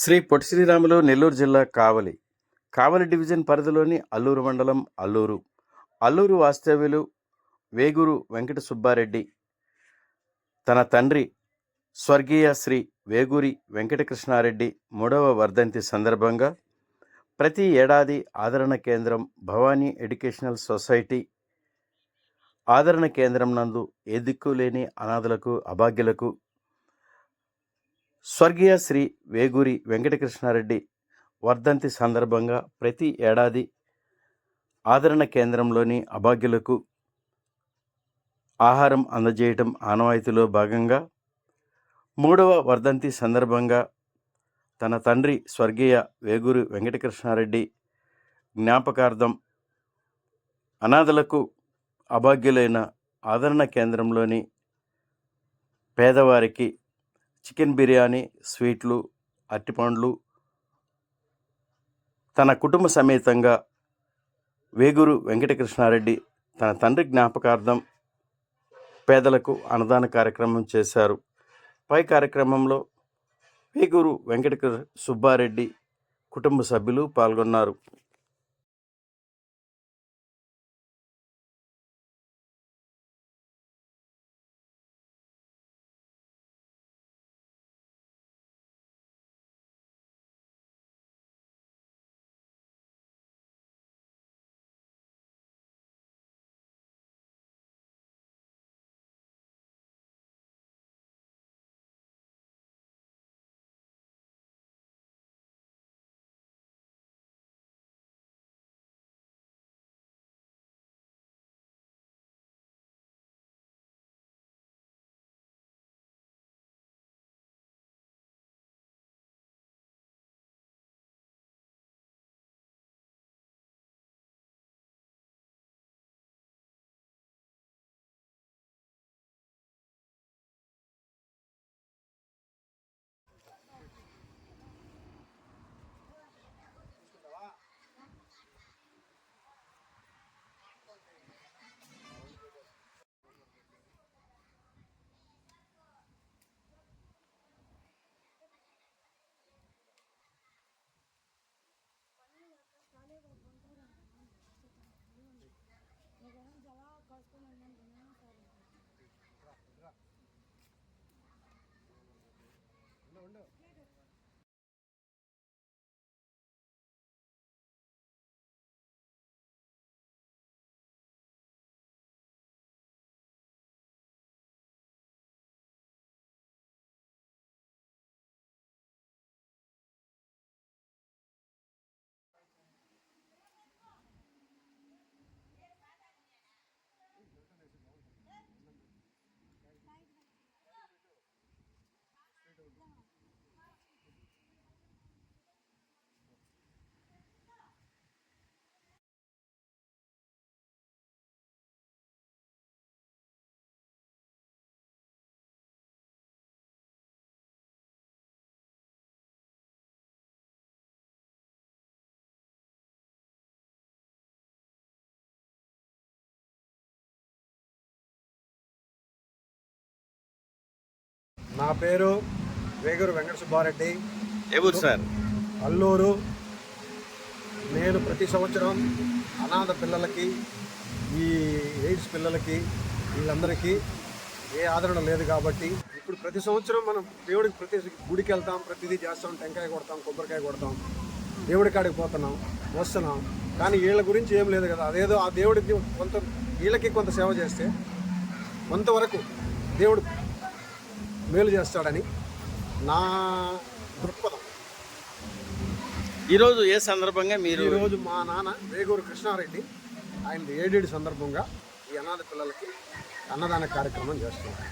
శ్రీ పొట్టి శ్రీరాములు నెల్లూరు జిల్లా కావలి. కావలి డివిజన్ పరిధిలోని అల్లూరు మండలం అల్లూరు. అల్లూరు వాస్తవ్యులు వేగూరు వెంకట సుబ్బారెడ్డి. తన తండ్రి స్వర్గీయ శ్రీ వేగూరి వెంకటకృష్ణారెడ్డి మూడవ వర్ధంతి సందర్భంగా ప్రతి ఏడాది ఆదరణ కేంద్రం భవానీ ఎడ్యుకేషనల్ సొసైటీ ఆదరణ కేంద్రం నందు ఏ దిక్కు లేని అనాథలకు అభాగ్యులకు స్వర్గీయ శ్రీ వేగూరి వెంకటకృష్ణారెడ్డి వర్ధంతి సందర్భంగా ప్రతి ఏడాది ఆదరణ కేంద్రంలోని అభాగ్యులకు ఆహారం అందజేయటం ఆనవాయితీలో భాగంగా మూడవ వర్ధంతి సందర్భంగా తన తండ్రి స్వర్గీయ వేగూరి వెంకటకృష్ణారెడ్డి జ్ఞాపకార్థం అనాథలకు అభాగ్యులైన ఆదరణ కేంద్రంలోని పేదవారికి చికెన్ బిర్యానీ స్వీట్లు అరటిపండ్లు. తన కుటుంబ సమేతంగా వేగూరు వెంకటకృష్ణారెడ్డి తన తండ్రి జ్ఞాపకార్థం పేదలకు అన్నదాన కార్యక్రమం చేశారు. పై కార్యక్రమంలో వేగూరు వెంకట సుబ్బారెడ్డి కుటుంబ సభ్యులు పాల్గొన్నారు. నా పేరు వేగూరు వెంకట సుబ్బారెడ్డి. ఊరు సార్? అల్లూరు. నేను ప్రతి సంవత్సరం అనాథ పిల్లలకి ఈ ఎయిడ్స్ పిల్లలకి వీళ్ళందరికీ ఏ ఆదరణ లేదు కాబట్టి ఇప్పుడు ప్రతి సంవత్సరం మనం దేవుడికి ప్రతి గుడికి వెళ్తాం ప్రతిదీ చేస్తాం టెంకాయ కొడతాం కొబ్బరికాయ కొడతాం దేవుడి కాడికి పోతున్నాం వస్తున్నాం. కానీ వీళ్ళ గురించి ఏం లేదు కదా. అదేదో ఆ దేవుడికి కొంత వీళ్ళకి కొంత సేవ చేస్తే కొంతవరకు దేవుడు మేలు చేస్తాడని నా దృక్పథం. ఈరోజు ఏ సందర్భంగా మీరు ఈరోజు మా నాన్న వేగూరు కృష్ణారెడ్డి ఆయన ఏడేడు సందర్భంగా ఈ అనాథ పిల్లలకి అన్నదాన కార్యక్రమం చేస్తున్నారు.